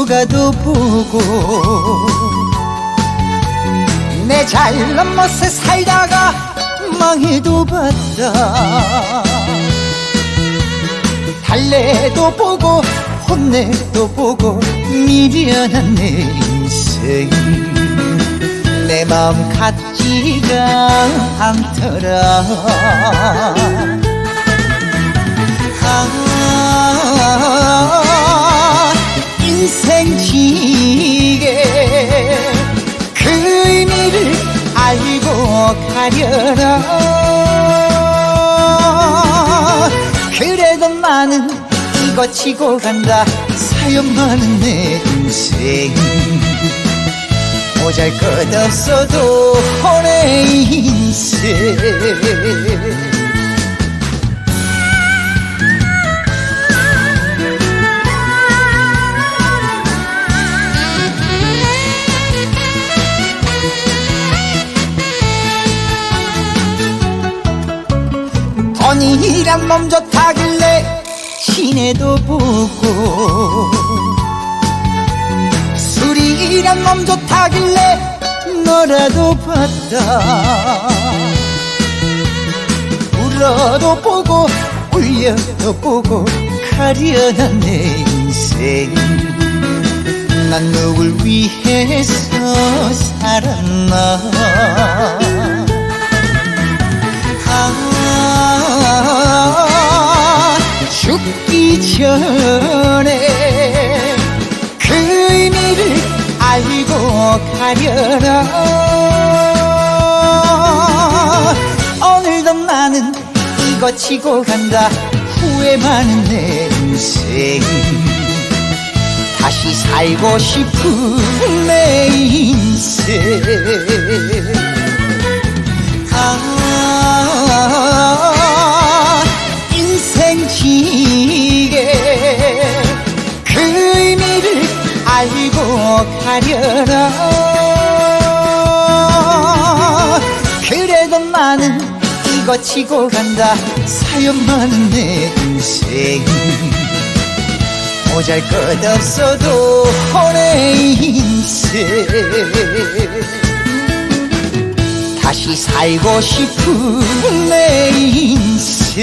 죽어가도 보고. 내 잘난 멋에 살다가 망해도 봤다. 달래도 보고 혼내도 보고 미련한 내 인생. 내 마음 같지가 않더라 가려라. 그래도 나는 이거 치고 간다. 사연 많은 내 인생. 모잘 것 없어도 내 인생 언니랑 몸 좋다길래 시내도 보고 술이랑 몸 좋다길래 너라도 봤다. 울어도 보고 울려도 보고 가련한 내 인생. 난 누굴 위해서 살았나 알고 가려라. 오늘도 나는 이거 치고 간다. 후회 많은 내 인생. 다시 살고 싶은 내 인생. 아 인생 지 가려라. 그래도 나는 이거 치고 간다. 사연 많은 내 인생 모잘 것 없어도 내 인생. 다시 살고 싶은 내 인생